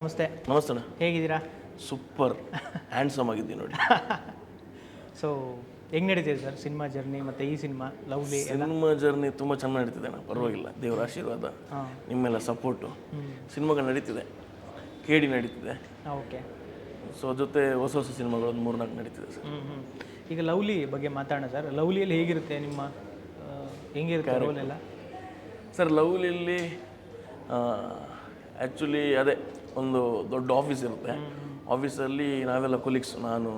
ನಮಸ್ತೆ. ನಮಸ್ತೆ ಅಣ್ಣ ಹೇಗಿದ್ದೀರಾ? ಸೂಪರ್. ಹ್ಯಾಂಡ್ಸಮ್ ಆಗಿದ್ದೀನಿ ನೋಡಿ. ಸೊ ಹೆಂಗ್ ನಡೀತಿದೆ ಸರ್ ಸಿನಿಮಾ ಜರ್ನಿ ಮತ್ತು ಈ ಸಿನಿಮಾ ಲವ್ಲಿ ಸಿನಿಮಾ ಜರ್ನಿ ತುಂಬ ಚೆನ್ನಾಗಿ ನಡೀತಿದೆ ಅಣ್ಣ. ಪರವಾಗಿಲ್ಲ. ದೇವರ ಆಶೀರ್ವಾದ ನಿಮ್ಮೆಲ್ಲ ಸಪೋರ್ಟು ಸಿನಿಮಾಗಳು ನಡೀತಿದೆ. ಕೇಡಿ ನಡೀತಿದೆ. ಓಕೆ. ಸೊ ಜೊತೆ ಹೊಸ ಹೊಸ ಸಿನಿಮಾಗಳು ಒಂದು ಮೂರ್ನಾಲ್ಕು ನಡೀತಿದೆ ಸರ್. ಹ್ಞೂ ಹ್ಞೂ ಈಗ ಲವ್ಲಿ ಬಗ್ಗೆ ಮಾತಾಡೋಣ ಸರ್. ಲವ್ಲಿಯಲ್ಲಿ ಹೇಗಿರುತ್ತೆ ನಿಮ್ಮ ಆ, ಹೆಂಗಿರುತ್ತೆ ಸರ್ ಲವ್ಲಿಯಲ್ಲಿ ಆ್ಯಕ್ಚುಲಿ ಅದೇ. ಒಂದು ದೊಡ್ಡ ಆಫೀಸ್ ಇರುತ್ತೆ. ಆಫೀಸಲ್ಲಿ ನಾವೆಲ್ಲ ಕೊಲೀಗ್ಸ್ ನಾನು,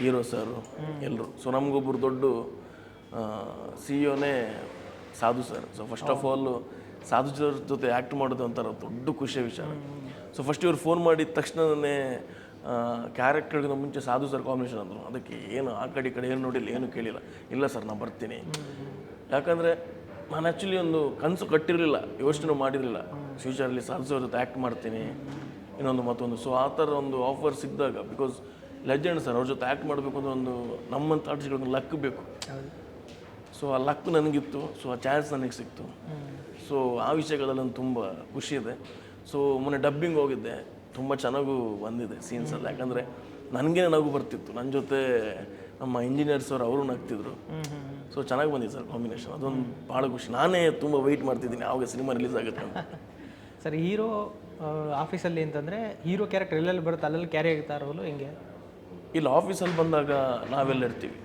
ಹೀರೋ ಸರು ಎಲ್ಲರೂ ಸೊ ನಮಗೊಬ್ಬರು ದೊಡ್ಡ ಸಿ ಇನೇ Sadhu sir so first of all Sadhu sir ಜೊತೆ ಆ್ಯಕ್ಟ್ ಮಾಡೋದು ಅಂತಾರೆ ದೊಡ್ಡ ಖುಷಿಯ ವಿಚಾರ. ಸೊ ಫಸ್ಟ್ ಇವ್ರು ಫೋನ್ ಮಾಡಿದ ತಕ್ಷಣನೇ ಕ್ಯಾರೆಕ್ಟರ್ಗಿಂತ ಮುಂಚೆ ಸಾಧು ಸರ್ ಕಾಂಬಿನೇಷನ್ ಅಂದರು. ಅದಕ್ಕೆ ಏನು ಆ ಕಡೆ ಕಡೆ ಏನು ನೋಡಿಲ್ಲ, ಏನು ಕೇಳಿಲ್ಲ. ಇಲ್ಲ ಸರ್ ನಾನು ಬರ್ತೀನಿ. ಯಾಕಂದರೆ ನಾನು ಆ್ಯಕ್ಚುಲಿ ಒಂದು ಕನಸು ಕಟ್ಟಿರಲಿಲ್ಲ, ಯೋಚನೆ ಮಾಡಿರಲಿಲ್ಲ. ಫ್ಯೂಚರಲ್ಲಿ ಸಾಧು ಸರ್ ಜೊತೆ ಆ್ಯಕ್ಟ್ ಮಾಡ್ತೀನಿ. ಇನ್ನೊಂದು ಮತ್ತೊಂದು. ಸೊ ಆ ಥರ ಒಂದು ಆಫರ್ ಸಿಕ್ಕಿದಾಗ ಬಿಕಾಸ್ ಲೆಜೆಂಡ್ ಸರ್ ಅವ್ರ ಜೊತೆ ಆ್ಯಕ್ಟ್ ಮಾಡಬೇಕು ಅಂದ್ರೆ ಒಂದು ನಮ್ಮಂಥ ಆರ್ಟಿಸ್ಟ್ಗಳಿಗೆ ಲಕ್ ಬೇಕು. ಸೊ ಆ ಲಕ್ ನನಗಿತ್ತು. ಸೊ ಆ ಚಾನ್ಸ್ ನನಗೆ ಸಿಕ್ತು. ಸೊ ಆ ವಿಷಯಗಳಲ್ಲಿ ನಂಗೆ ತುಂಬ ಖುಷಿ ಇದೆ. ಸೊ ಮೊನ್ನೆ ಡಬ್ಬಿಂಗ್ ಹೋಗಿದ್ದೆ. ತುಂಬ ಚೆನ್ನಾಗೂ ಬಂದಿದೆ ಸೀನ್ಸ್ ಎಲ್ಲ. ಯಾಕಂದರೆ ನನಗೆ ನಗು ಬರ್ತಿತ್ತು. ನನ್ನ ಜೊತೆ ನಮ್ಮ ಇಂಜಿನಿಯರ್ಸ್ ಅವರು ಅವರು ನಗ್ತಿದ್ರು. ಸೊ ಚೆನ್ನಾಗಿ ಬಂದಿದೆ ಸರ್ ಕಾಂಬಿನೇಷನ್ ಅದೊಂದು ಭಾಳ ಖುಷಿ. ನಾನೇ ತುಂಬ ವೆಯ್ಟ್ ಮಾಡ್ತಿದ್ದೀನಿ. ಯಾವಾಗ ಸಿನಿಮಾ ರಿಲೀಸ್ ಆಗುತ್ತೆ ಅಂತ. ಸರ್ ಹೀರೋ ಆಫೀಸಲ್ಲಿ ಅಂತಂದರೆ ಹೀರೋ ಕ್ಯಾರೆಕ್ಟರ್ ಎಲ್ಲೆಲ್ಲಿ ಬರುತ್ತೆ ಅಲ್ಲೆಲ್ಲಿ ಕ್ಯಾರಿ ಆಗ್ತಾ ರೋಲು ಹೆಂಗೆ? ಇಲ್ಲಿ ಆಫೀಸಲ್ಲಿ ಬಂದಾಗ ನಾವೆಲ್ಲ ಇರ್ತೀವಿ.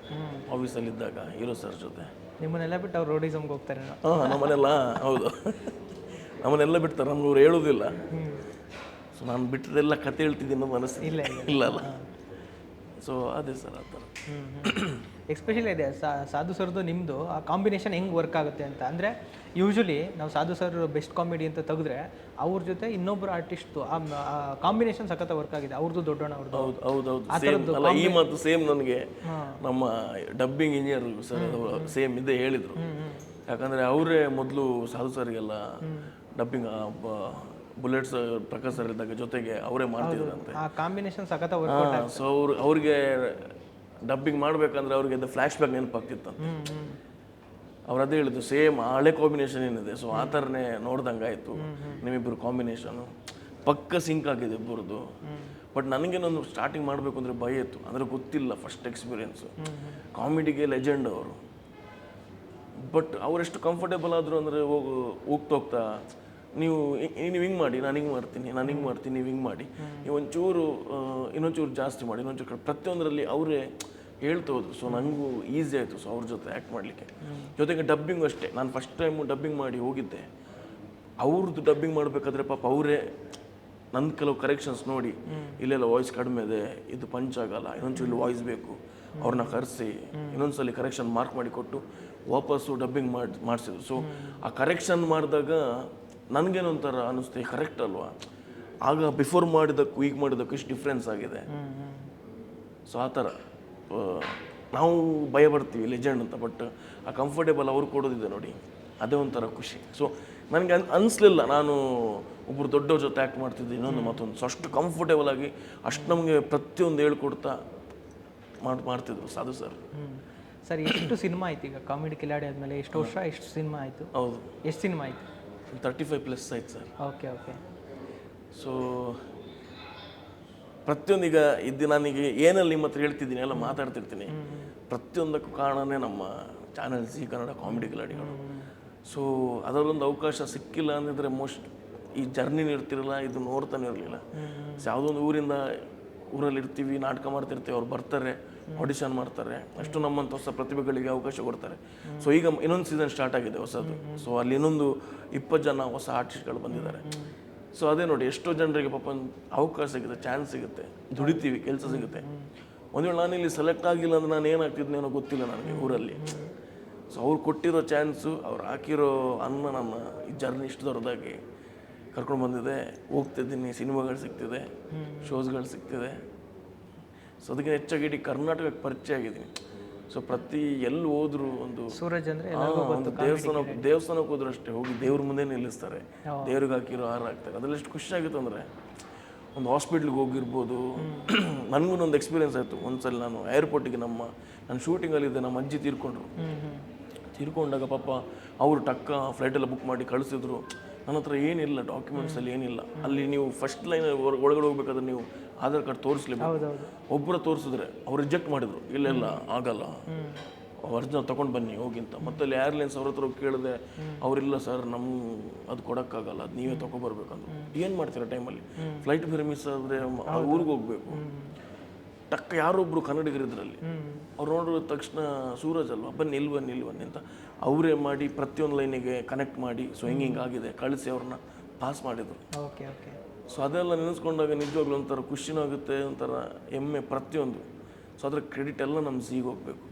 ಆಫೀಸಲ್ಲಿ ಇದ್ದಾಗ ಹೀರೋ ಸರ್ ಜೊತೆ. ನಿಮ್ಮನ್ನೆಲ್ಲ ಬಿಟ್ಟು ಅವ್ರು ರೋಡಿಸಮ್ಗೆ ಹೋಗ್ತಾರೆ ಹಾಂ ನಮ್ಮನೆಲ್ಲ ಹೌದು. ನಮ್ಮನ್ನೆಲ್ಲ ಬಿಡ್ತಾರೆ ನಮ್ಗೆ ಅವ್ರು ಹೇಳೋದಿಲ್ಲ ಸೊ ನಾನು ಬಿಟ್ಟದೆಲ್ಲ ಕತೆ ಹೇಳ್ತಿದ್ದೀನಿ ಅನ್ನೋ ಮನಸ್ಸು. ಇಲ್ಲ, ಇಲ್ಲ. ಅಲ್ಲ ಸೊ ಅದೇ ಸರ್ ಆ ಥರ. ಎಕ್ಸ್ಪೆಷಲಿ ಇದೆ ಸಾಧು ಸರ್ದು ನಿಮ್ಮದು ಆ ಕಾಂಬಿನೇಷನ್ ಹೆಂಗೆ ವರ್ಕ್ ಆಗುತ್ತೆ ಅಂತ. ಅಂದರೆ ಯೂಶ್ವಲಿ ನಾವು ಸಾಧು ಸರ್ ಬೆಸ್ಟ್ ಕಾಮಿಡಿ ಅಂತ ತೆಗೆದ್ರೆ ಅವ್ರ ಜೊತೆ ಇನ್ನೊಬ್ಬರು ಆರ್ಟಿಸ್ಟು ಆ ಕಾಂಬಿನೇಷನ್ ಸಖತ್ತ ವರ್ಕ್ ಆಗಿದೆ. ಅವ್ರದ್ದು ದೊಡ್ಡಣ್ಣ ಅವ್ರದ್ದು ಹೌದು ಹೌದು ಹೌದು. ಸೇಮ್ ಅಲ್ಲ ಈ ಮಾತು ಸೇಮ್ ನನಗೆ. ನಮ್ಮ ಡಬ್ಬಿಂಗ್ ಇಂಜಿನಿಯರ್ ಸರ್ ಸೇಮ್ ಇದೇ ಹೇಳಿದರು. ಯಾಕಂದರೆ ಅವರೇ ಮೊದಲು ಸಾಧು ಸರ್ಗೆಲ್ಲ ಡಬ್ಬಿಂಗ್ ಬುಲೆಟ್ಸ್ ಪ್ರಕಾಶ್ ಸರ್ ಇದ್ದಾಗ ಜೊತೆಗೆ ಅವರೇ ಮಾಡ್ತಿದ್ರಂತೆ. ಆ ಕಾಂಬಿನೇಷನ್ ಸಖತ್ ಸೊ ಅವ್ರು ಅವ್ರಿಗೆ ಡಬ್ಬಿಂಗ್ ಮಾಡ್ಬೇಕಂದ್ರೆ ಅವ್ರಿಗೆ ಅದು ಫ್ಲ್ಯಾಶ್ ಬ್ಯಾಕ್ ನೆನಪಾಗ್ತಿತ್ತಂತೆ ಅವ್ರು ಅದೇ ಹೇಳಿದ್ದು ಸೇಮ್ ಹಳೆ ಕಾಂಬಿನೇಷನ್ ಏನಿದೆ ಸೊ ಆ ಥರನೇ ನೋಡ್ದಂಗೆ ಆಯಿತು ನಿಮ್ಮಿಬ್ಬರು ಕಾಂಬಿನೇಷನು ಪಕ್ಕ ಸಿಂಕ್ ಆಗಿದೆ ಇಬ್ಬರದು. ಬಟ್ ನನಗೇನೊಂದು ಸ್ಟಾರ್ಟಿಂಗ್ ಮಾಡಬೇಕು ಅಂದರೆ ಭಯ ಇತ್ತು. ಅಂದರೆ ಗೊತ್ತಿಲ್ಲ ಫಸ್ಟ್ ಎಕ್ಸ್ಪೀರಿಯೆನ್ಸು ಕಾಮಿಡಿಗೆ ಲೆಜೆಂಡ್ ಅವರು. ಬಟ್ ಅವರೆಷ್ಟು ಕಂಫರ್ಟೇಬಲ್ ಆದರು ಅಂದರೆ ಹೋಗು ಹೋಗ್ತಾ ಹೋಗ್ತಾ ನೀವು ನೀವು ಹಿಂಗೆ ಮಾಡಿ, ನಾನು ಹಿಂಗೆ ಮಾಡ್ತೀನಿ, ನಾನು ಹಿಂಗೆ ಮಾಡ್ತೀನಿ, ನೀವು ಹಿಂಗೆ ಮಾಡಿ. ನೀವು ಒಂಚೂರು ಇನ್ನೊಂಚೂರು ಜಾಸ್ತಿ ಮಾಡಿ, ಇನ್ನೊಂಚೂರು ಪ್ರತಿಯೊಂದರಲ್ಲಿ ಅವರೇ ಹೇಳ್ತಾ ಹೋದ್ರು. ಸೊ ನನಗೂ ಈಸಿ ಆಯಿತು. ಸೊ ಅವ್ರ ಜೊತೆ ಆ್ಯಕ್ಟ್ ಮಾಡಲಿಕ್ಕೆ. ಜೊತೆಗೆ ಡಬ್ಬಿಂಗ್ ಅಷ್ಟೇ. ನಾನು ಫಸ್ಟ್ ಟೈಮು ಡಬ್ಬಿಂಗ್ ಮಾಡಿ ಹೋಗಿದ್ದೆ. ಅವ್ರದ್ದು ಡಬ್ಬಿಂಗ್ ಮಾಡಬೇಕಾದ್ರೆ ಪಾಪ ಅವರೇ ನನ್ನ ಕೆಲವು ಕರೆಕ್ಷನ್ಸ್ ನೋಡಿ, ಇಲ್ಲೆಲ್ಲ ವಾಯ್ಸ್ ಕಡಿಮೆ ಇದೆ, ಇದು ಪಂಚ್ ಆಗಲ್ಲ, ಇನ್ನೊಂಚೂರು ಇಲ್ಲಿ ವಾಯ್ಸ್ ಬೇಕು ಅವ್ರನ್ನ ಕರೆಸಿ, ಇನ್ನೊಂದ್ಸಲಿ ಕರೆಕ್ಷನ್ ಮಾರ್ಕ್ ಮಾಡಿ ಕೊಟ್ಟು ವಾಪಸ್ಸು ಡಬ್ಬಿಂಗ್ ಮಾಡಿ ಮಾಡಿಸಿದ್ರು. ಸೊ ಆ ಕರೆಕ್ಷನ್ ಮಾಡಿದಾಗ ನನಗೇನೊಂಥರ ಅನ್ನಿಸ್ತು ಕರೆಕ್ಟ್ ಅಲ್ವಾ? ಆಗ ಬಿಫೋರ್ ಮಾಡಿದ್ದಕ್ಕೂ ಈಗ ಮಾಡಿದ್ದಕ್ಕೂ ಇಷ್ಟು ಡಿಫ್ರೆನ್ಸ್ ಆಗಿದೆ. ಸೊ ಆ ಥರ. ನಾವು ಭಯ ಬರ್ತೀವಿ ಲೆಜೆಂಡ್ ಅಂತ ಬಟ್ ಆ ಕಂಫರ್ಟೇಬಲ್ ಅವ್ರು ಕೊಡೋದಿದೆ ನೋಡಿ. ಅದೇ ಒಂಥರ ಖುಷಿ. ಸೊ ನನಗೆ ಅನ್ ಅನಿಸ್ಲಿಲ್ಲ. ನಾನು ಒಬ್ಬರು ದೊಡ್ಡವ್ರ ಜೊತೆ ಆ್ಯಕ್ಟ್ ಮಾಡ್ತಿದ್ದೆ ಇನ್ನೊಂದು ಮತ್ತೊಂದು. ಸೊ ಅಷ್ಟು ಕಂಫರ್ಟೇಬಲ್ ಆಗಿ ಅಷ್ಟು ನಮಗೆ ಪ್ರತಿಯೊಂದು ಹೇಳ್ಕೊಡ್ತಾ ಮಾಡಿ ಮಾಡ್ತಿದ್ರು ಸಾಧು ಸರ್. ಸರ್ ಎಷ್ಟು ಸಿನಿಮಾ ಆಯ್ತು ಈಗ? ಕಾಮಿಡಿ ಕಿಲಾಡಿ ಆದಮೇಲೆ ಎಷ್ಟು ವರ್ಷ ಎಷ್ಟು ಸಿನಿಮಾ ಆಯಿತು? ಹೌದು. ಎಷ್ಟು ಸಿನಿಮಾ ಆಯಿತು? ತರ್ಟಿ ಫೈವ್ ಪ್ಲಸ್ ಆಯ್ತು ಸರ್ ಓಕೆ ಓಕೆ ಸೊ ಪ್ರತಿಯೊಂದು ಈಗ ಇದ್ದು ನಾನೀಗ ಏನಲ್ಲಿ ನಿಮ್ಮ ಹತ್ರ ಹೇಳ್ತಿದ್ದೀನಿ ಎಲ್ಲ ಮಾತಾಡ್ತಿರ್ತೀನಿ. ಪ್ರತಿಯೊಂದಕ್ಕೂ ಕಾರಣನೇ ನಮ್ಮ ಚಾನಲ್ ಸಿ ಕನ್ನಡ ಕಾಮಿಡಿ ಕಿಲಾಡಿಗಳು ಸೊ ಅದರಲ್ಲೊಂದು ಅವಕಾಶ ಸಿಕ್ಕಿಲ್ಲ ಅಂದಿದ್ರೆ ಮೋಸ್ಟ್ ಈ ಜರ್ನಿ ಇರ್ತಿರಲ್ಲ ಇದು ನೋಡ್ತಾನೆ ಇರಲಿಲ್ಲ. ಸೊ ಯಾವುದೋ ಒಂದು ಊರಿಂದ ಊರಲ್ಲಿ ಇರ್ತೀವಿ ನಾಟಕ ಮಾಡ್ತಿರ್ತೀವಿ ಅವ್ರು ಬರ್ತಾರೆ. ಆಡಿಷನ್ ಮಾಡ್ತಾರೆ. ಅಷ್ಟು ನಮ್ಮಂಥ ಹೊಸ ಪ್ರತಿಭೆಗಳಿಗೆ ಅವಕಾಶ ಕೊಡ್ತಾರೆ. ಸೊ ಈಗ ಇನ್ನೊಂದು ಸೀಸನ್ ಸ್ಟಾರ್ಟ್ ಆಗಿದೆ ಹೊಸದು. ಸೊ ಅಲ್ಲಿ ಇನ್ನೊಂದು ಇಪ್ಪತ್ತು ಜನ ಹೊಸ ಆರ್ಟಿಸ್ಟ್ಗಳು ಬಂದಿದ್ದಾರೆ. ಸೊ ಅದೇ ನೋಡಿ, ಎಷ್ಟೋ ಜನರಿಗೆ ಪಾಪ ಒಂದು ಅವಕಾಶ ಸಿಗುತ್ತೆ ಚಾನ್ಸ್ ಸಿಗುತ್ತೆ, ದುಡಿತೀವಿ, ಕೆಲಸ ಸಿಗುತ್ತೆ. ಒಂದು ವೇಳೆ ನಾನು ಇಲ್ಲಿ ಸೆಲೆಕ್ಟ್ ಆಗಿಲ್ಲ ಅಂದ್ರೆ ನಾನು ಏನಾಗ್ತಿದ್ನೇನೋ ಗೊತ್ತಿಲ್ಲ ನನಗೆ ಊರಲ್ಲಿ. ಸೊ ಅವ್ರು ಕೊಟ್ಟಿರೋ ಚಾನ್ಸು ಅವ್ರು ಹಾಕಿರೋ ಅನ್ನ ನನ್ನ ಈ ಜರ್ನಿ ಇಷ್ಟು ದೊಡ್ಡದಾಗಿ ಕರ್ಕೊಂಡು ಬಂದಿದೆ. ಹೋಗ್ತಿದ್ದೀನಿ, ಸಿನಿಮಾಗಳು ಸಿಗ್ತಿದೆ ಶೋಸ್ಗಳು ಸಿಗ್ತಿದೆ. ಸೊ ಅದಕ್ಕಿಂತ ಹೆಚ್ಚಾಗಿ ಇಡೀ ಕರ್ನಾಟಕಕ್ಕೆ ಪರಿಚಯ ಆಗಿದ್ದೀನಿ. ಸೊ ಪ್ರತಿ ಎಲ್ಲಿ ಹೋದ್ರು ಒಂದು ಸೂರಜ್ ಅಂದ್ರೆ ಒಂದು ದೇವಸ್ಥಾನ ದೇವಸ್ಥಾನಕ್ಕೆ ಹೋದ್ರು ಅಷ್ಟೇ ಹೋಗಿ ದೇವ್ರ ಮುಂದೆ ನಿಲ್ಲಿಸ್ತಾರೆ. ದೇವ್ರಿಗೆ ಹಾಕಿರೋ ಹಾರ ಹಾಕ್ತಾರೆ. ಅದ್ರಲ್ಲಿ ಎಷ್ಟು ಖುಷಿ ಆಗುತ್ತೆ ಅಂದರೆ ಒಂದು ಹಾಸ್ಪಿಟ್ಲಿಗೆ ಹೋಗಿರ್ಬೋದು. ನನಗೂ ಒಂದು ಎಕ್ಸ್ಪೀರಿಯನ್ಸ್ ಆಯಿತು. ಒಂದ್ಸಲ ನಾನು ಏರ್ಪೋರ್ಟಿಗೆ ನಮ್ಮ ನಾನು ಶೂಟಿಂಗಲ್ಲಿದ್ದೆ ನಮ್ಮ ಅಜ್ಜಿ ತೀರ್ಕೊಂಡ್ರು. ತೀರ್ಕೊಂಡಾಗ ಪಾಪ ಅವರು ಟಕ್ಕ ಫ್ಲೈಟೆಲ್ಲ ಬುಕ್ ಮಾಡಿ ಕಳಿಸಿದ್ರು. ನನ್ನ ಹತ್ರ ಏನಿಲ್ಲ ಡಾಕ್ಯುಮೆಂಟ್ಸ್ ಅಲ್ಲಿ ಏನಿಲ್ಲ. ಅಲ್ಲಿ ನೀವು ಫಸ್ಟ್ ಲೈನ್ ಒಳಗಡೆ ಹೋಗ್ಬೇಕಾದ್ರೆ ನೀವು ಆಧಾರ್ ಕಾರ್ಡ್ ತೋರಿಸ್ಲೇಬೇಕು. ಒಬ್ಬರ ತೋರಿಸಿದ್ರೆ ಅವ್ರು ರಿಜೆಕ್ಟ್ ಮಾಡಿದ್ರು. ಇಲ್ಲೆಲ್ಲ ಇಲ್ಲ ಆಗಲ್ಲ. ಒರಿಜಿನಲ್ ತಗೊಂಡು ಬನ್ನಿ ಹೋಗಿಂತ ಮತ್ತೆ ಅಲ್ಲಿ ಏರ್ಲೈನ್ಸ್ ಅವ್ರ ಹತ್ರ ಕೇಳಿದೆ ಅವರಿಲ್ಲ ಸರ್ ನಮ್ಮ ಅದು ಕೊಡೋಕ್ಕಾಗಲ್ಲ ಅದು ನೀವೇ ತಗೊಬರ್ಬೇಕಂದ್ರು. ಏನು ಮಾಡ್ತೀರಾ ಟೈಮಲ್ಲಿ ಫ್ಲೈಟ್ ಬೇರೆ ಮಿಸ್ ಆದರೆ ಊರಿಗೆ ಹೋಗ್ಬೇಕು. ಟಕ್ ಯಾರೊಬ್ರು ಕನ್ನಡಿಗರಿದ್ರಲ್ಲಿ ಅವ್ರು ನೋಡಿದ ತಕ್ಷಣ ಸೂರಜ್ ಅಲ್ವಾ? ಬನ್ನಿ ನಿಲ್ವ ಬನ್ನಿ ಇಲ್ಲಿ ಬನ್ನಿ ಅಂತ ಅವರೇ ಮಾಡಿ ಪ್ರತಿಯೊಂದು ಲೈನಿಗೆ ಕನೆಕ್ಟ್ ಮಾಡಿ ಸೊ ಹಿಂಗೆ ಹಿಂಗೆ ಆಗಿದೆ ಕಳಿಸಿ ಅವ್ರನ್ನ ಪಾಸ್ ಮಾಡಿದ್ರು. ಓಕೆ ಓಕೆ ಸೊ ಅದೆಲ್ಲ ನೆನೆಸ್ಕೊಂಡಾಗ ನಿಜವಾಗ್ಲೂ ಒಂಥರ ಖುಷಿನೂ ಆಗುತ್ತೆ ಒಂಥರ ಹೆಮ್ಮೆ ಪ್ರತಿಯೊಂದು. ಸೊ ಅದ್ರ ಕ್ರೆಡಿಟ್ ಎಲ್ಲ ನಮ್ಮ ಸೀಗೆ ಹೋಗ್ಬೇಕು.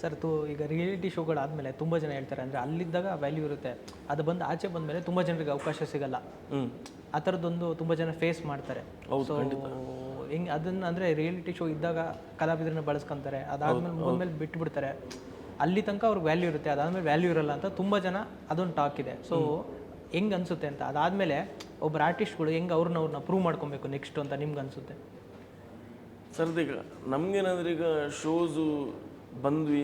ಸರ್ ತು ಈಗ ರಿಯಾಲಿಟಿ ಶೋಗಳಾದಮೇಲೆ ತುಂಬ ಜನ ಹೇಳ್ತಾರೆ ಅಂದರೆ ಅಲ್ಲಿದ್ದಾಗ ವ್ಯಾಲ್ಯೂ ಇರುತ್ತೆ. ಅದು ಬಂದು ಆಚೆ ಬಂದ ಮೇಲೆ ತುಂಬ ಜನರಿಗೆ ಅವಕಾಶ ಸಿಗಲ್ಲ. ಹ್ಞೂ ಆ ಥರದ್ದೊಂದು ತುಂಬ ಜನ ಫೇಸ್ ಮಾಡ್ತಾರೆ. ಹೆಂಗೆ ಅದನ್ನು ಅಂದರೆ ರಿಯಾಲಿಟಿ ಶೋ ಇದ್ದಾಗ ಕಲಾವಿದರನ್ನ ಬಳಸ್ಕೊಂತಾರೆ. ಅದಾದ್ಮೇಲೆ ಮುಗಿದ್ಮೇಲೆ ಬಿಟ್ಟು ಬಿಡ್ತಾರೆ ಅಲ್ಲಿ ತನಕ ಅವ್ರಿಗೆ ವ್ಯಾಲ್ಯೂ ಇರುತ್ತೆ. ಅದಾದ್ಮೇಲೆ ವ್ಯಾಲ್ಯೂ ಇರಲ್ಲ ಅಂತ ತುಂಬ ಜನ ಅದೊಂದು ಟಾಕ್ ಇದೆ. ಸೊ ಹೆಂಗೆ ಅನಿಸುತ್ತೆ ಅಂತ ಅದಾದಮೇಲೆ ಒಬ್ಬರು ಆರ್ಟಿಸ್ಟ್ಗಳು ಹೆಂಗೆ ಅವ್ರನ್ನ ಅವ್ರನ್ನ ಪ್ರೂವ್ ಮಾಡ್ಕೊಬೇಕು ನೆಕ್ಸ್ಟ್ ಅಂತ ನಿಮ್ಗೆ ಅನಿಸುತ್ತೆ? ಸರ್ದೀಗ ನಮ್ಗೇನಂದ್ರೆ ಈಗ ಶೋಸು ಬಂದ್ವಿ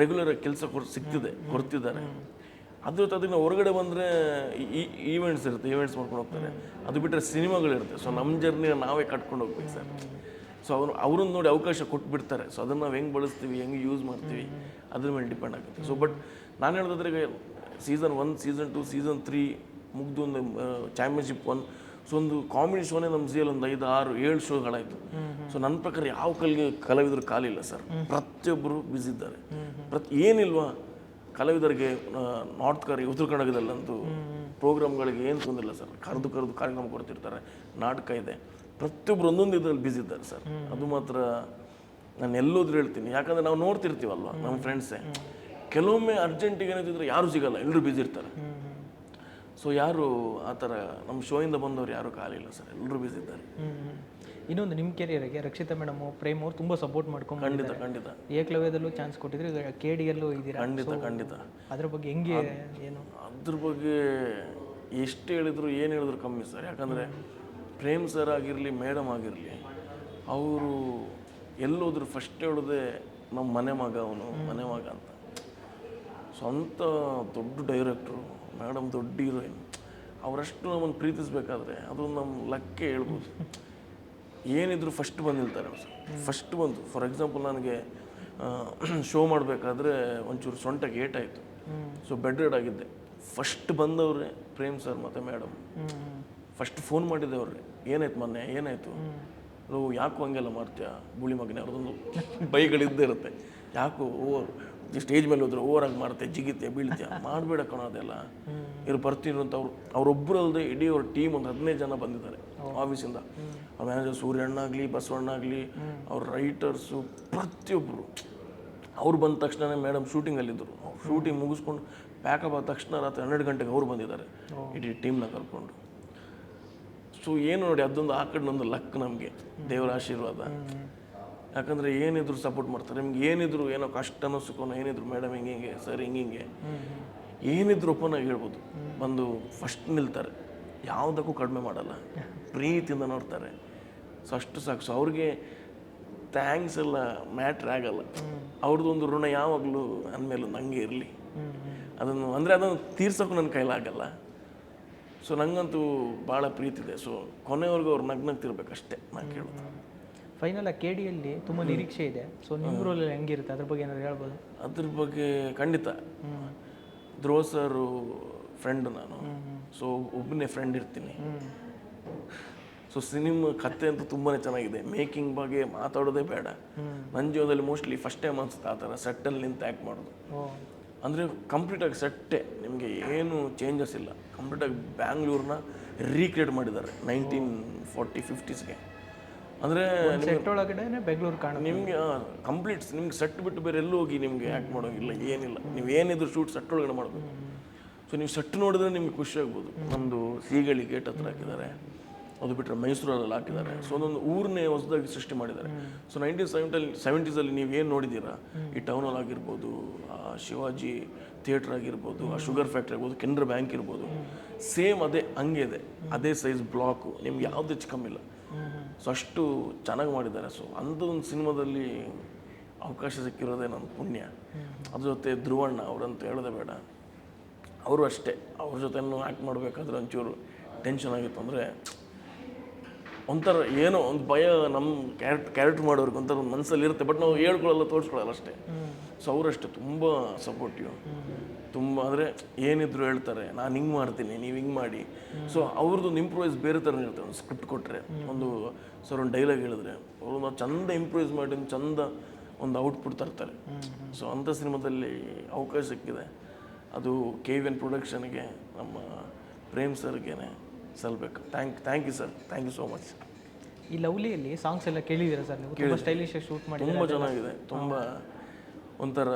ರೆಗ್ಯುಲರ್ ಕೆಲಸ ಕೊಡ್ ಸಿಗ್ತಿದೆ ಕೊಡ್ತಿದ್ದಾರೆ ಅದ್ರ ಜೊತೆ ಅದನ್ನ ಹೊರಗಡೆ ಬಂದರೆ ಈವೆಂಟ್ಸ್ ಇರುತ್ತೆ ಈವೆಂಟ್ಸ್ ಮಾಡ್ಕೊಂಡು ಹೋಗ್ತಾರೆ. ಅದು ಬಿಟ್ಟರೆ ಸಿನಿಮಾಗಳಿರುತ್ತೆ ಸೊ ನಮ್ಮ ಜರ್ನಿ ನಾವೇ ಕಟ್ಕೊಂಡು ಹೋಗ್ಬೇಕು ಸರ್. ಸೊ ಅವರು ಅವ್ರನ್ನ ನೋಡಿ ಅವಕಾಶ ಕೊಟ್ಬಿಡ್ತಾರೆ. ಸೊ ಅದನ್ನು ನಾವು ಹೆಂಗೆ ಬಳಸ್ತೀವಿ, ಹೆಂಗೆ ಯೂಸ್ ಮಾಡ್ತೀವಿ, ಅದ್ರ ಮೇಲೆ ಡಿಪೆಂಡ್ ಆಗುತ್ತೆ. ಸೊ ಬಟ್ ನಾನು ಹೇಳೋದಾದ್ರೆ season one season two season three ಮುಗ್ದು ಒಂದು ಚಾಂಪಿಯನ್ಶಿಪ್ ಒನ್ ಸೊ ಒಂದು ಕಾಮಿಡಿ ಶೋನೇ ನಮ್ಮ ಜಿಯಲ್ಲಿ ಒಂದು ಐದು, ಆರು, ಏಳು ಶೋಗಳಾಯಿತು. ಸೊ ನನ್ನ ಪ್ರಕಾರ ಯಾವ ಕಲ್ಗೆ ಕಲಾವಿದರು ಕಾಲಿಲ್ಲ ಸರ್. ಪ್ರತಿಯೊಬ್ಬರು ಬ್ಯುಸಿ ಇದ್ದಾರೆ. ಪ್ರತಿ ಏನಿಲ್ವಾ? ಕಲಾವಿದರಿಗೆ ನಾರ್ತ್ ಕರಿ ಉತ್ತರ ಕನ್ನಡದಲ್ಲಂತೂ ಪ್ರೋಗ್ರಾಮ್ಗಳಿಗೆ ಏನು ತೊಂದಿಲ್ಲ ಸರ್. ಕರೆದು ಕರೆದು ಕಾರ್ಯಕ್ರಮ ಕೊಡ್ತಿರ್ತಾರೆ. ನಾಟಕ ಇದೆ. ಪ್ರತಿಯೊಬ್ಬರು ಒಂದೊಂದು ಇದರಲ್ಲಿ ಬ್ಯುಸಿ ಇದ್ದಾರೆ ಸರ್. ಅದು ಮಾತ್ರ ನಾನು ಎಲ್ಲೋದ್ರೂ ಹೇಳ್ತೀನಿ. ಯಾಕಂದ್ರೆ ನಾವು ನೋಡ್ತಿರ್ತೀವಲ್ವ ನಮ್ಮ ಫ್ರೆಂಡ್ಸೇ ಕೆಲವೊಮ್ಮೆ ಅರ್ಜೆಂಟಿಗೆ ಏನಾಯ್ತಿದ್ರೆ ಯಾರು ಸಿಗಲ್ಲ. ಎಲ್ಲರೂ ಬ್ಯುಸಿ ಇರ್ತಾರೆ. ಸೊ ಯಾರು ಆ ಥರ ನಮ್ಮ ಶೋಯಿಂದ ಬಂದವರು ಯಾರು ಕಾಲಿಲ್ಲ ಸರ್? ಎಲ್ಲರೂ ಬ್ಯುಸಿ ಇದ್ದಾರೆ. ಇನ್ನೊಂದು ನಿಮ್ಮ ಕೆರಿಯರ್ಗೆ ರಕ್ಷಿತಾ ಮೇಡಮ್ ಪ್ರೇಮ್ ಅವ್ರು ತುಂಬ ಸಪೋರ್ಟ್ ಮಾಡ್ಕೊಂಡು ಖಂಡಿತ ಖಂಡಿತ. ಏಕಲವ್ಯದಲ್ಲೂ ಚಾನ್ಸ್ ಕೊಟ್ಟಿದ್ರೆ ಈಗ ಕೆ ಡಿಯಲ್ಲೂ ಇದ್ದೀರಾ ಖಂಡಿತ ಖಂಡಿತ. ಅದ್ರ ಬಗ್ಗೆ ಹೆಂಗೆ ಏನು? ಅದ್ರ ಬಗ್ಗೆ ಎಷ್ಟು ಹೇಳಿದ್ರು ಏನು ಹೇಳಿದ್ರು ಕಮ್ಮಿ ಸರ್. ಯಾಕಂದರೆ ಪ್ರೇಮ್ ಸರ್ ಆಗಿರಲಿ ಮೇಡಮ್ ಆಗಿರಲಿ ಅವರು ಎಲ್ಲೋದ್ರು ಫಸ್ಟ್ ಹೇಳೋದೆ ನಮ್ಮ ಮನೆ ಮಗ ಅವನು ಮನೆ ಮಗ ಅಂತ. ಸ್ವಂತ ದೊಡ್ಡ ಡೈರೆಕ್ಟ್ರು ಮೇಡಮ್ ದೊಡ್ಡ ಹೀರೋಯಿನ್, ಅವರಷ್ಟು ನಮ್ಮನ್ನು ಪ್ರೀತಿಸಬೇಕಾದ್ರೆ ಅದು ನಮ್ಮ ಲಕ್ಕೆ ಹೇಳ್ಬೋದು. ಏನಿದ್ರು ಫಸ್ಟ್ ಬಂದಿರ್ತಾರೆ ಫಸ್ಟ್ ಬಂದು ಫಾರ್ ಎಕ್ಸಾಂಪಲ್ ನನಗೆ ಶೋ ಮಾಡಬೇಕಾದ್ರೆ ಒಂಚೂರು ಸೊಂಟಕ್ಕೆ ಏಟಾಯಿತು ಸೊ ಬೆಡ್ ರೆಡ್ ಆಗಿದ್ದೆ. ಫಸ್ಟ್ ಬಂದವ್ರೆ ಪ್ರೇಮ್ ಸರ್ ಮತ್ತು ಮೇಡಮ್ ಫಸ್ಟ್ ಫೋನ್ ಮಾಡಿದ್ದೆ ಅವ್ರಿಗೆ. ಏನಾಯ್ತು ಮೊನ್ನೆ? ಏನಾಯಿತು? ಯಾಕೋ ಹಂಗೆಲ್ಲ ಮಾಡ್ತೀಯಾ? ಗುಳಿ ಮಗನೇ, ಅವ್ರದ್ದೊಂದು ಬೈಗಳಿದ್ದೇ ಇರುತ್ತೆ. ಯಾಕೋ ಓವರ್ ಸ್ಟೇಜ್ ಮೇಲೆ ಹೋದ್ರೆ ಓವರ್ ಆಗಿ ಮಾಡ್ತೆ ಜಿಗಿತೆ ಬೀಳ್ತೆ ಮಾಡಬೇಡ ಕಣ ಅದೆಲ್ಲ. ಇವ್ರು ಬರ್ತೀನಿ ಅಂತ ಅವ್ರು ಅವರೊಬ್ಬರು ಅಲ್ಲದೆ ಇಡೀ ಅವ್ರ ಟೀಮ್ ಒಂದು ಹದಿನೈದು ಜನ ಬಂದಿದ್ದಾರೆ ಆಫೀಸಿಂದ ಆ ಮ್ಯಾನೇಜರ್ ಸೂರ್ಯಣ್ಣ ಆಗಲಿ ಬಸವಣ್ಣ ಆಗಲಿ ಅವ್ರ ರೈಟರ್ಸು ಪ್ರತಿಯೊಬ್ಬರು ಅವ್ರು ಬಂದ ತಕ್ಷಣ ಮೇಡಮ್ ಶೂಟಿಂಗಲ್ಲಿದ್ದರು ಶೂಟಿಂಗ್ ಮುಗಿಸ್ಕೊಂಡು ಪ್ಯಾಕಪ್ ಆದ ತಕ್ಷಣ ರಾತ್ರಿ ಹನ್ನೆರಡು ಗಂಟೆಗೆ ಅವ್ರು ಬಂದಿದ್ದಾರೆ. ಇಡೀ ಟೀಮ್ನ ಕರ್ಕೊಂಡು. ಸೊ ಏನು ನೋಡಿ ಅದೊಂದು ಆ ಕಡೆ ಒಂದು ಲಕ್ ನಮಗೆ ದೇವರ ಆಶೀರ್ವಾದ. ಯಾಕಂದರೆ ಏನಿದ್ರು ಸಪೋರ್ಟ್ ಮಾಡ್ತಾರೆ. ನಿಮ್ಗೆ ಏನಿದ್ರು ಏನೋ ಕಷ್ಟನೋ ಸುಖನೋ ಏನಿದ್ರು ಮೇಡಮ್ ಹಿಂಗೆ ಸರ್ ಹಿಂಗೆ ಹಿಂಗೆ. ಏನಿದ್ರು ಓಪನ್ ಆಗಿ ಹೇಳ್ಬೋದು. ಬಂದು ಫಸ್ಟ್ ನಿಲ್ತಾರೆ. ಯಾವುದಕ್ಕೂ ಕಡಿಮೆ ಮಾಡಲ್ಲ. ಪ್ರೀತಿಯಿಂದ ನೋಡ್ತಾರೆ. ಸೊ ಅಷ್ಟು ಸಾಕು. ಸೊ ಅವ್ರಿಗೆ ಥ್ಯಾಂಕ್ಸ್ ಎಲ್ಲ ಮ್ಯಾಟ್ರ್ ಆಗಲ್ಲ. ಅವ್ರದ್ದೊಂದು ಋಣ ಯಾವಾಗಲೂ ಅಂದಮೇಲೆ ನನಗೆ ಒಂದು ಇರಲಿ. ಅದನ್ನು ಅಂದರೆ ಅದನ್ನು ತೀರ್ಸೋಕ್ಕೂ ನನ್ನ ಕೈಲಾಗಲ್ಲ ಸೊ ನಂಗಂತೂ ಭಾಳ ಪ್ರೀತಿ ಇದೆ. ಸೊ ಕೊನೆವರೆಗೂ ಅವ್ರು ನಗ್ನಗ್ತಿರ್ಬೇಕಷ್ಟೇ, ನಾನು ಕೇಳೋದು. ಫೈನಲ್ ಆ ಕೆ ಡಿಯಲ್ಲಿ ತುಂಬ ನಿರೀಕ್ಷೆ ಇದೆ. ಸೊ ನಿಮ್ಮ ರೋಲ್ ಹೆಂಗಿರುತ್ತೆ ಅದ್ರ ಬಗ್ಗೆ ಏನಾದ್ರು ಹೇಳ್ಬೋದು? ಅದ್ರ ಬಗ್ಗೆ ಖಂಡಿತ. ಧ್ರುವ ಸರು ಫ್ರೆಂಡ್ ನಾನು. ಸೊ ಒಬ್ಬನೇ ಫ್ರೆಂಡ್ ಇರ್ತೀನಿ. ಸೊ ಸಿನಿಮಾ ಕತೆ ಅಂತೂ ತುಂಬಾ ಚೆನ್ನಾಗಿದೆ. ಮೇಕಿಂಗ್ ಬಗ್ಗೆ ಮಾತಾಡೋದೇ ಬೇಡ. ನನ್ನ ಜೀವನದಲ್ಲಿ ಮೋಸ್ಟ್ಲಿ ಫಸ್ಟ್ ಟೈಮ್ ಅನ್ಸುತ್ತೆ ಆ ಥರ ಸೆಟ್ಟಲ್ಲಿ ನಿಂತು ಆ್ಯಕ್ಟ್ ಮಾಡೋದು. ಅಂದರೆ ಅಂದರೆ ಕಂಪ್ಲೀಟಾಗಿ ಸೆಟ್ಟೆ ನಿಮಗೆ ಏನು ಚೇಂಜಸ್ ಇಲ್ಲ. ಕಂಪ್ಲೀಟಾಗಿ ಬ್ಯಾಂಗ್ಳೂರ್ನ ರೀಕ್ರಿಯೇಟ್ ಮಾಡಿದ್ದಾರೆ. ನೈನ್ಟೀನ್ ಫಾರ್ಟಿ ಫಿಫ್ಟೀಸ್ಗೆ ಅಂದರೆ ಸೆಟ್ ಒಳಗಡೆ ಬೆಂಗಳೂರು ಕಾಣ ನಿಮಗೆ ಕಂಪ್ಲೀಟ್ ನಿಮ್ಗೆ ಸೆಟ್ ಬಿಟ್ಟು ಬೇರೆ ಎಲ್ಲೂ ಹೋಗಿ ನಿಮಗೆ ಆ್ಯಕ್ಟ್ ಮಾಡೋಂಗಿಲ್ಲ ಏನಿಲ್ಲ. ನೀವು ಏನಿದ್ರು ಶೂಟ್ ಸೆಟ್ ಒಳಗಡೆ ಮಾಡಬೇಕು ಸೊ ನೀವು ಸೆಟ್ ನೋಡಿದ್ರೆ ನಿಮ್ಗೆ ಖುಷಿ ಆಗ್ಬೋದು. ನಮ್ಮದು ಸೀಗಳಿ ಗೇಟ್ ಹತ್ರ ಹಾಕಿದ್ದಾರೆ. ಅದು ಬಿಟ್ಟರೆ ಮೈಸೂರಲ್ಲಿ ಹಾಕಿದ್ದಾರೆ. ಸೊ ಒಂದೊಂದು ಊರನ್ನೇ ಹೊಸದಾಗಿ ಸೃಷ್ಟಿ ಮಾಡಿದ್ದಾರೆ. ಸೊ ನೈನ್ಟೀನ್ ಸೆವೆಂಟಲ್ಲಿ ಸೆವೆಂಟೀಸಲ್ಲಿ ನೀವು ಏನು ನೋಡಿದ್ದೀರಾ? ಈ ಟೌನಲ್ಲಿ ಆಗಿರ್ಬೋದು ಆ ಶಿವಾಜಿ ಥಿಯೇಟ್ರ್ ಆಗಿರ್ಬೋದು ಆ ಶುಗರ್ ಫ್ಯಾಕ್ಟ್ರಿ ಆಗ್ಬೋದು ಕೆನರಾ ಬ್ಯಾಂಕ್ ಇರ್ಬೋದು. ಸೇಮ್ ಅದೇ ಹಂಗೆ ಇದೆ. ಅದೇ ಸೈಜ್ ಬ್ಲಾಕು ನಿಮ್ಗೆ ಯಾವುದು ಹೆಚ್ಚು ಕಮ್ಮಿ ಇಲ್ಲ. ಸೊ ಅಷ್ಟು ಚೆನ್ನಾಗಿ ಮಾಡಿದ್ದಾರೆ. ಸೊ ಅಂಥ ಒಂದು ಸಿನಿಮಾದಲ್ಲಿ ಅವಕಾಶ ಸಿಕ್ಕಿರೋದೇ ನನ್ನ ಪುಣ್ಯ. ಅದ್ರ ಜೊತೆ ಧ್ರುವಣ್ಣ ಅವರಂತೂ ಹೇಳೋದೇ ಬೇಡ. ಅವರು ಅಷ್ಟೇ. ಅವ್ರ ಜೊತೆ ಆ್ಯಕ್ಟ್ ಮಾಡಬೇಕಾದ್ರೆ ಒಂಚೂರು ಟೆನ್ಷನ್ ಆಗಿತ್ತು ಅಂದರೆ ಒಂಥರ ಏನೋ ಒಂದು ಭಯ ನಮ್ಮ ಕ್ಯಾರೆಕ್ಟ್ ಕ್ಯಾರೆಕ್ಟ್ ಮಾಡೋರಿಗೆ ಒಂಥರ ಒಂದು ಮನಸ್ಸಲ್ಲಿ ಇರುತ್ತೆ ಬಟ್ ನಾವು ಹೇಳ್ಕೊಳ್ಳಲ್ಲ, ತೋರಿಸ್ಕೊಳ್ಳಲ್ಲ ಅಷ್ಟೇ. ಸೊ ಅವರಷ್ಟು ತುಂಬ ಸಪೋರ್ಟಿವ್ ತುಂಬ ಅಂದರೆ ಏನಿದ್ರು ಹೇಳ್ತಾರೆ ನಾನು ಹಿಂಗೆ ಮಾಡ್ತೀನಿ ನೀವು ಹಿಂಗೆ ಮಾಡಿ. ಸೊ ಅವ್ರದ್ದು ಇಂಪ್ರೂವೈಸ್ ಬೇರೆ ಥರ ಇರುತ್ತೆ ಒಂದು ಸ್ಕ್ರಿಪ್ಟ್ ಕೊಟ್ಟರೆ ಒಂದು ಸರ್ ಒಂದು ಡೈಲಾಗ್ ಹೇಳಿದ್ರೆ ಅವರು ನಾವು ಚಂದ ಇಂಪ್ರೂವೈಸ್ ಮಾಡಿ ಒಂದು ಚಂದ ಒಂದು ಔಟ್ಪುಟ್ ತರ್ತಾರೆ. ಸೊ ಅಂಥ ಸಿನಿಮಾದಲ್ಲಿ ಅವಕಾಶ ಸಿಕ್ಕಿದೆ. ಅದು ಕೆ ವಿ ಎನ್ ಪ್ರೊಡಕ್ಷನ್ಗೆ ನಮ್ಮ ಪ್ರೇಮ್ ಸರ್ಗೇನೆ ಸಲ್ಬೇಕು thank thank you sir thank you so much ಈ ಲವ್ಲಿಯಲ್ಲಿ ಸಾಂಗ್ಸ್ ಎಲ್ಲ ಕೇಳಿದ್ದೀರಾ ಸರ್ ನೀವು? ತುಂಬ ಸ್ಟೈಲಿಶ್ ಶೂಟ್ ಮಾಡಿ ತುಂಬ ಚೆನ್ನಾಗಿದೆ. ತುಂಬ ಒಂಥರ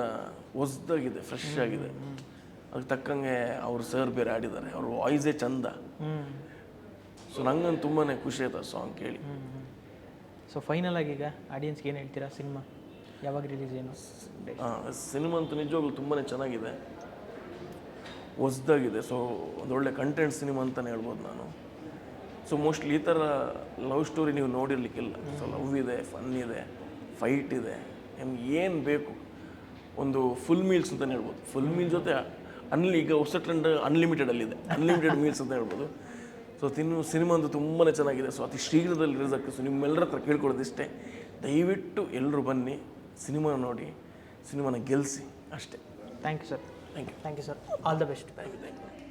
ಹೊಸ್ದಾಗಿದೆ ಫ್ರೆಶ್ ಆಗಿದೆ. ಅದಕ್ಕೆ ತಕ್ಕಂಗೆ ಅವರು ಸರ್ ಬೇರೆ ಆಡಿದ್ದಾರೆ. ಅವ್ರ ವಾಯ್ಸೇ ಚಂದ. ಸೊ ನಂಗಂತೂ ತುಂಬಾ ಖುಷಿ ಆಯ್ತು ಆ ಸಾಂಗ್ ಕೇಳಿ. ಸೊ ಫೈನಲ್ ಆಗಿ ಈಗ ಆಡಿಯನ್ಸ್ಗೆ ಏನು ಹೇಳ್ತೀರಾ? ಸಿನಿಮಾ ಯಾವಾಗ ರಿಲೀಸ್ ಏನು? ಸಿನಿಮಾ ಅಂತೂ ನಿಜವಾಗ್ಲೂ ತುಂಬಾ ಚೆನ್ನಾಗಿದೆ. ಹೊಸ್ದಾಗಿದೆ. ಸೊ ಒಂದೊಳ್ಳೆ ಕಂಟೆಂಟ್ ಸಿನಿಮಾ ಅಂತಲೇ ಹೇಳ್ಬೋದು ನಾನು. ಸೊ ಮೋಸ್ಟ್ಲಿ ಈ ಥರ ಲವ್ ಸ್ಟೋರಿ ನೀವು ನೋಡಿರ್ಲಿಕ್ಕಿಲ್ಲ. ಸೊ ಲವ್ ಇದೆ ಫನ್ ಇದೆ ಫೈಟ್ ಇದೆ. ನಿಮ್ಗೆ ಏನು ಬೇಕು? ಒಂದು ಫುಲ್ ಮೀಲ್ಸ್ ಅಂತಲೇ ಹೇಳ್ಬೋದು. ಫುಲ್ ಮೀಲ್ ಜೊತೆ ಅನ್ಲಿ ಈಗ ಹೊಸ ಟ್ರೆಂಡ್ ಅನ್ಲಿಮಿಟೆಡಲ್ಲಿದೆ ಅನ್ಲಿಮಿಟೆಡ್ ಮೀಲ್ಸ್ ಅಂತ ಹೇಳ್ಬೋದು. ಸೊ ತಿನ್ನು ಸಿನಿಮಾ ಅಂತೂ ತುಂಬಾ ಚೆನ್ನಾಗಿದೆ. ಸೊ ಅತಿ ಶೀಘ್ರದಲ್ಲಿ ರಿಲೀಸ್ ಆಗ್ತದೆ. ಸೊ ನಿಮ್ಮೆಲ್ಲರ ಹತ್ರ ಕೇಳ್ಕೊಳ್ಳೋದಿಷ್ಟೇ. ದಯವಿಟ್ಟು ಎಲ್ಲರೂ ಬನ್ನಿ ಸಿನಿಮಾ ನೋಡಿ ಸಿನಿಮಾನ ಗೆಲ್ಲಿಸಿ ಅಷ್ಟೇ. Thank you sir thank you thank you sir all the best thank you thank you